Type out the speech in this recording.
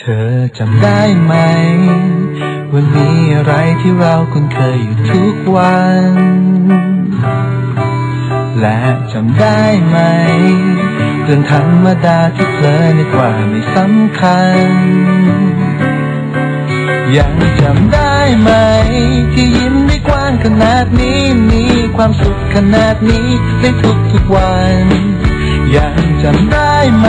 เธอจำได้ไหมว่ามีอะไรที่เราคุ้นเคยอยู่ทุกวัน และจำได้ไหม เรื่องธรรมดาที่เพลินในกว่าไม่สำคัญ ยังจำได้ไหม ที่ยิ้มได้กว้างขนาดนี้มีความสุขขนาดนี้ในทุกทุกๆวัน ยังจำได้ไหม